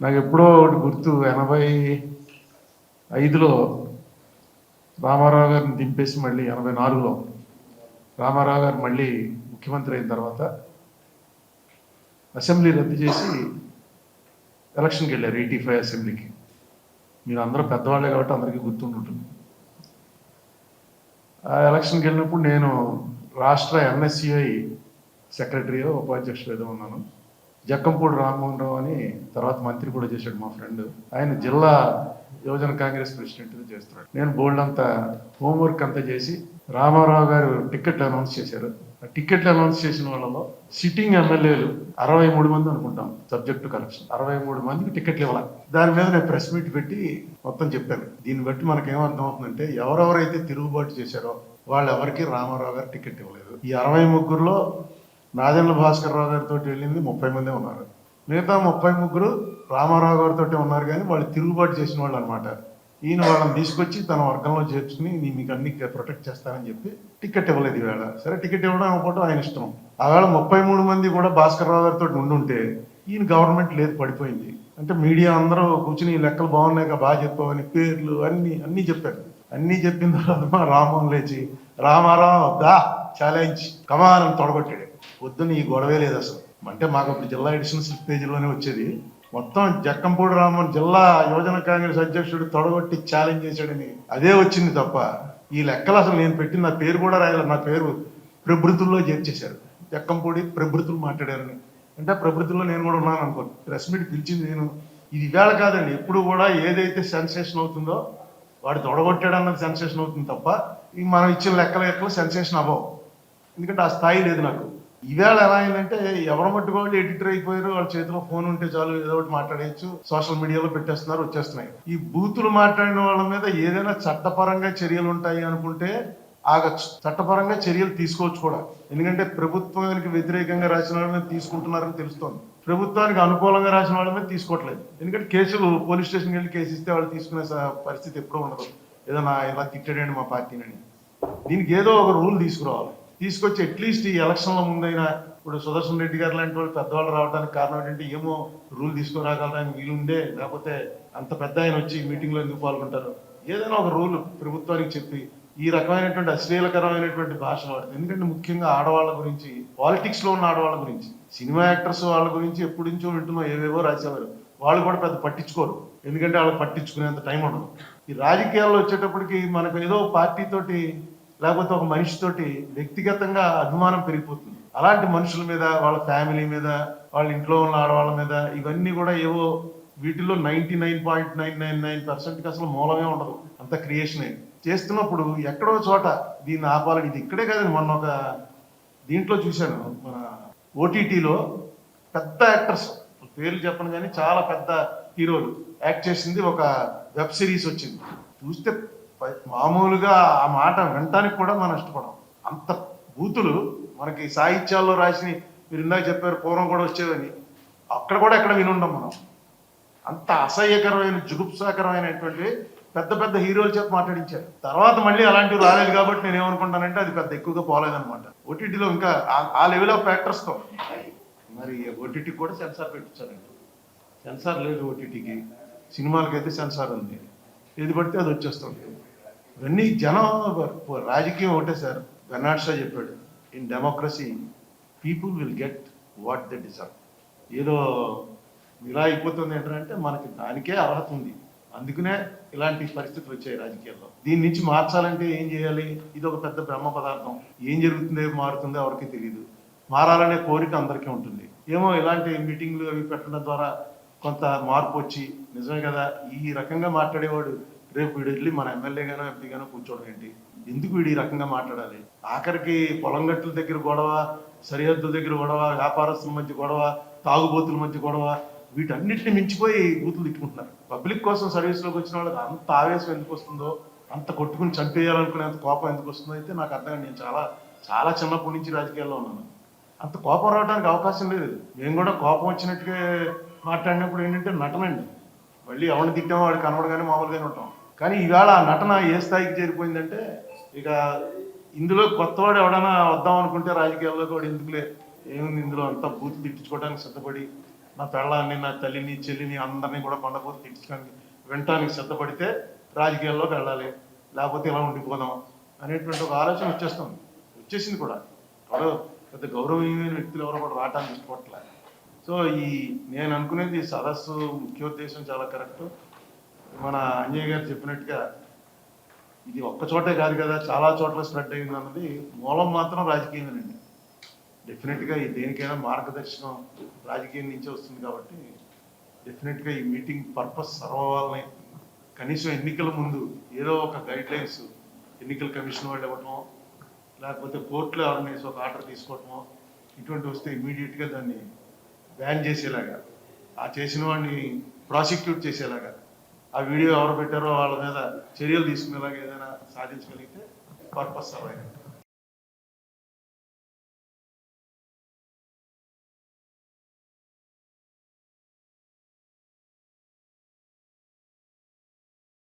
నాకు ఎప్పుడో ఒకటి గుర్తు ఎనభై ఐదులో రామారావు గారిని దింపేసి మళ్ళీ ఎనభై నాలుగులో రామారావు గారు మళ్ళీ ముఖ్యమంత్రి అయిన తర్వాత అసెంబ్లీ రద్దు చేసి ఎలక్షన్కి వెళ్ళారు ఎయిటీ ఫైవ్ అసెంబ్లీకి. మీరు అందరూ పెద్దవాళ్ళే కాబట్టి అందరికీ గుర్తుంటుంది ఆ ఎలక్షన్కి వెళ్ళినప్పుడు నేను రాష్ట్ర ఎంఎస్సిఐ సెక్రటరీ ఉపాధ్యక్షుడు ఏదో ఉన్నాను. జక్కంపూడి రామ్మోహన్ రావు అని తర్వాత మంత్రి కూడా చేశాడు మా ఫ్రెండ్. ఆయన జిల్లా యువజన కాంగ్రెస్ ప్రెసిడెంట్ చేస్తున్నాడు. నేను బోల్డ్ అంతా హోంవర్క్ అంతా చేసి రామారావు గారు టికెట్లు అనౌన్స్ చేశారు. ఆ టికెట్లు అనౌన్స్ చేసిన వాళ్ళలో సిట్టింగ్ ఎమ్మెల్యేలు అరవై మూడు మంది అనుకుంటాం సబ్జెక్ట్ కరప్షన్. అరవై మూడు మందికి టికెట్లు ఇవ్వాలి? దాని మీద నేను ప్రెస్ మీట్ పెట్టి మొత్తం చెప్పాను. దీన్ని బట్టి మనకి ఏమర్థం అవుతుందంటే ఎవరెవరైతే తిరుగుబాటు చేశారో వాళ్ళు ఎవరికి రామారావు గారు టికెట్ ఇవ్వలేదు. ఈ అరవై ముగ్గురులో నాదెండ్ల భాస్కర్ రావు గారితో వెళ్ళింది ముప్పై మందే ఉన్నారు. మిగతా ముప్పై ముగ్గురు రామారావు గారితో ఉన్నారు కానీ వాళ్ళు తిరుగుబాటు చేసిన వాళ్ళు అనమాట ఈయన వాళ్ళని తీసుకొచ్చి తన వర్గంలో చేర్చుకుని "నీ- మీకు అన్ని ప్రొటెక్ట్ చేస్తానని చెప్పి టికెట్ ఇవ్వలేదు ఈవేళ. సరే టికెట్ ఇవ్వడం ఇవ్వకపోవడం ఆయన ఇష్టం. ఆవేళ ముప్పై మూడు మంది కూడా భాస్కర్ రావు గారితో ఉండుంటే ఈయన గవర్నమెంట్ లేదు పడిపోయింది. అంటే మీడియా అందరూ కూర్చుని "ఈ లెక్కలు బాగున్నాయి కదా, బాగా చెప్పావని పేర్లు అన్ని అన్నీ చెప్పారు. అన్నీ చెప్పిన తర్వాత మా రామ్మోహన్ లేచి రామారావు దా ఛాలెంజ్ కమాలని తొడగొట్టాడు. పొద్దున్న ఈ గొడవే లేదు అసలు. అంటే మాకు అప్పుడు జిల్లా ఎడిషనల్ పేజీలోనే వచ్చేది. మొత్తం జక్కంపూడి రామన్ జిల్లా యువజన కాంగ్రెస్ అధ్యక్షుడు తొడగొట్టి ఛాలెంజ్ చేశాడని అదే వచ్చింది తప్ప ఈ లెక్కలు అసలు నేను పెట్టిన నా పేరు కూడా రాయలేదు నా పేరు ప్రభృతుల్లో చేర్చేశారు. జక్కంపూడి ప్రభృతులు మాట్లాడారని. అంటే ప్రభృతుల్లో నేను కూడా ఉన్నాను అనుకో ప్రెస్ మీట్ పిలిచింది నేను. ఇది ఇవాళ కాదండి ఎప్పుడు కూడా ఏదైతే సెన్సేషన్ అవుతుందో వాడు తొడగొట్టాడు అన్నది సెన్సేషన్ అవుతుంది తప్ప ఈ మనం ఇచ్చిన లెక్కల లెక్కలు సెన్సేషన్ అవ్వవు. ఎందుకంటే ఆ స్థాయి లేదు నాకు. ఈవేళ ఎలా అయిందంటే ఎవరు మట్టుకు వాళ్ళు ఎడిటర్ అయిపోయారు వాళ్ళ చేతిలో ఫోన్ ఉంటే చాలు ఏదో ఒకటి మాట్లాడేయచ్చు సోషల్ మీడియాలో పెట్టేస్తున్నారు వచ్చేస్తున్నాయి. ఈ బూతులు మాట్లాడిన వాళ్ళ మీద ఏదైనా చట్టపరంగా చర్యలు ఉంటాయి అనుకుంటే ఆగచ్చు. చట్టపరంగా చర్యలు తీసుకోవచ్చు కూడా. ఎందుకంటే ప్రభుత్వానికి వ్యతిరేకంగా రాసిన వాళ్ళ మీద తీసుకుంటున్నారని తెలుస్తోంది. ప్రభుత్వానికి అనుకూలంగా రాసిన వాళ్ళ మీద తీసుకోవట్లేదు. ఎందుకంటే కేసులు పోలీస్ స్టేషన్కి వెళ్ళి కేసు ఇస్తే వాళ్ళు తీసుకునే పరిస్థితి ఎప్పుడూ ఉండదు. ఏదైనా ఇలా తిట్టాడండి మా పార్టీని దీనికి ఏదో ఒక రూల్ తీసుకురావాలి. తీసుకొచ్చి అట్లీస్ట్ ఈ ఎలక్షన్ల ముందైనా ఇప్పుడు సుదర్శన్ రెడ్డి గారు లాంటి వాళ్ళు పెద్దవాళ్ళు రావడానికి కారణం ఏంటంటే ఏమో రూల్ తీసుకురాగలడానికి వీలుండే లేకపోతే అంత పెద్ద ఆయన వచ్చి మీటింగ్లో ఎందుకు పాల్గొంటారు? ఏదైనా ఒక రూల్ ప్రభుత్వానికి చెప్పి ఈ రకమైనటువంటి అశ్లీలకరమైనటువంటి భాష వాడుతుంది ఎందుకంటే ముఖ్యంగా ఆడవాళ్ళ గురించి పాలిటిక్స్లో ఉన్న ఆడవాళ్ళ గురించి సినిమా యాక్టర్స్ వాళ్ళ గురించి ఎప్పటి నుంచో వింటున్నాం ఏవేవో రాసేవారు వాళ్ళు కూడా పెద్ద పట్టించుకోరు ఎందుకంటే వాళ్ళకి పట్టించుకునేంత టైం ఉండదు. ఈ రాజకీయాల్లో వచ్చేటప్పటికి మనకు ఏదో పార్టీ తోటి లేకపోతే ఒక మనిషితోటి వ్యక్తిగతంగా అభిమానం పెరిగిపోతుంది. అలాంటి మనుషుల మీద వాళ్ళ ఫ్యామిలీ మీద వాళ్ళ ఇంట్లో ఉన్న ఆడవాళ్ళ మీద ఇవన్నీ కూడా ఏవో వీటిలో ninety nine point nine nine nine పర్సెంట్కి అసలు మూలమే ఉండదు. అంత క్రియేషనే చేస్తున్నప్పుడు ఎక్కడో చోట దీన్ని ఆపాలని ఇది ఇక్కడే కాదండి మొన్న ఒక దీంట్లో చూశాను. మన ఓటీటీలో పెద్ద యాక్టర్స్ పేర్లు చెప్పను కానీ చాలా పెద్ద హీరోలు యాక్ట్ చేసింది ఒక వెబ్ సిరీస్ వచ్చింది. చూస్తే మామూలుగా ఆ మాట వినటానికి కూడా మనం ఇష్టపడం అంత బూతులు మనకి సాహిత్యాల్లో రాసిన మీరు ఇందాక చెప్పారు పూర్వం కూడా వచ్చేవని అక్కడ కూడా ఎక్కడ వినుండం మనం. అంత అసహ్యకరమైన జుగుప్సాకరమైనటువంటి పెద్ద పెద్ద హీరోల చేత మాట్లాడించారు. తర్వాత మళ్ళీ అలాంటివి రాలేదు కాబట్టి నేను ఏమనుకుంటానంటే అది పెద్ద ఎక్కువగా పోలేదనమాట ఓటీటీలో ఇంకా ఆ- లెవెల్ ఆఫ్తో. మరి ఓటీటీ కూడా సెన్సార్ పెట్టించారండి. సెన్సార్ లేదు ఓటీటీకి సినిమాలకైతే సెన్సార్ ఉంది. ఏది పడితే అది వచ్చేస్తుంది. ఇవన్నీ జనం రాజకీయం ఒకటే సార్. బెర్నాడ్ షా చెప్పాడు in democracy people will get what they deserve ఏదో ఇలా అయిపోతుంది ఏంటంటే మనకి దానికే అర్హత ఉంది. అందుకనే ఇలాంటి పరిస్థితులు వచ్చాయి రాజకీయాల్లో. దీని నుంచి మార్చాలంటే ఏం చేయాలి? ఇది ఒక పెద్ద బ్రహ్మ పదార్థం. ఏం జరుగుతుందో మారుతుందో ఎవరికి తెలియదు మారాలనే కోరిక అందరికీ ఉంటుంది. ఏమో ఇలాంటి మీటింగ్లు అవి పెట్టడం ద్వారా కొంత మార్పు వచ్చి నిజమే కదా ఈ రకంగా మాట్లాడేవాడు రేపు వీడు వెళ్ళి మన ఎమ్మెల్యేగానో ఎంపీగానో కూర్చోవడం ఏంటి? ఎందుకు వీడు ఈ రకంగా మాట్లాడాలి? ఆఖరికి పొలం గట్టుల దగ్గర గొడవ సరిహద్దుల దగ్గర గొడవ వ్యాపారస్తుల మధ్య గొడవ తాగుబోతుల మధ్య గొడవ వీటన్నిటిని మించిపోయి బూతులు తిట్టుకుంటున్నారు. పబ్లిక్ కోసం సర్వీస్లోకి వచ్చిన వాళ్ళకి అంత ఆవేశం ఎందుకు వస్తుందో అంత కొట్టుకుని చంపేయాలనుకునేంత కోపం ఎందుకు వస్తుందో అయితే నాకు అర్థం నేను చాలా చాలా చిన్నప్పటి నుంచి రాజకీయాల్లో ఉన్నాను. అంత కోపం రావడానికి అవకాశం లేదు. మేము కూడా కోపం వచ్చినట్టుగా మాట్లాడినప్పుడు ఏంటంటే నటనండి. మళ్ళీ ఎవరిని తిట్టామో వాడికి కనబడగానే మామూలుగానే ఉంటాం. కానీ ఇవాళ ఆ నటన ఏ స్థాయికి చేరిపోయిందంటే ఇక ఇందులో కొత్తవాడు ఎవడైనా వద్దాం అనుకుంటే రాజకీయాల్లో కూడా ఎందుకులే? ఏముంది ఇందులో అంతా బూతులు తిట్టించుకోవడానికి సిద్ధపడి నా పెళ్ళాన్ని నా తల్లిని చెల్లిని అందరినీ కూడా కొండపోతే తిట్టించడానికి వినటానికి సిద్ధపడితే రాజకీయాల్లోకి వెళ్ళాలి. లేకపోతే ఇలా ఉండిపోదాం అనేటువంటి ఒక ఆలోచన వచ్చేస్తుంది. వచ్చేసింది కూడా. ఎవరో పెద్ద గౌరవనీయమైన వ్యక్తులు ఎవరో కూడా రావడానికి ఇష్టపడట్లే. సో ఈ నేను అనుకునేది ఈ సదస్సు ముఖ్యోద్దేశం చాలా కరెక్ట్. మన అంజయ్ గారు చెప్పినట్టుగా ఇది ఒక్క చోటే కాదు కదా చాలా చోట్ల స్ప్రెడ్ అయింది అన్నది మూలం మాత్రం రాజకీయమేనండి డెఫినెట్గా ఈ దేనికైనా మార్గదర్శనం రాజకీయం నుంచే వస్తుంది కాబట్టి డెఫినెట్గా ఈ మీటింగ్ పర్పస్ సర్వాలని కనీసం ఎన్నికల ముందు ఏదో ఒక గైడ్ లైన్స్ ఎన్నికల కమిషన్ వాళ్ళు ఇవ్వటం లేకపోతే కోర్టులో ఎవరినేసి ఒక ఆర్డర్ తీసుకోవటం ఇటువంటి వస్తే ఇమీడియట్గా దాన్ని బ్యాన్ చేసేలాగా ఆ చేసిన వాడిని ప్రాసిక్యూట్ చేసేలాగా ఆ వీడియో ఎవరు పెట్టారో వాళ్ళ మీద చర్యలు తీసుకునేలాగా ఏదైనా సాధించగలిగితే పర్పస్ సర్వైవ్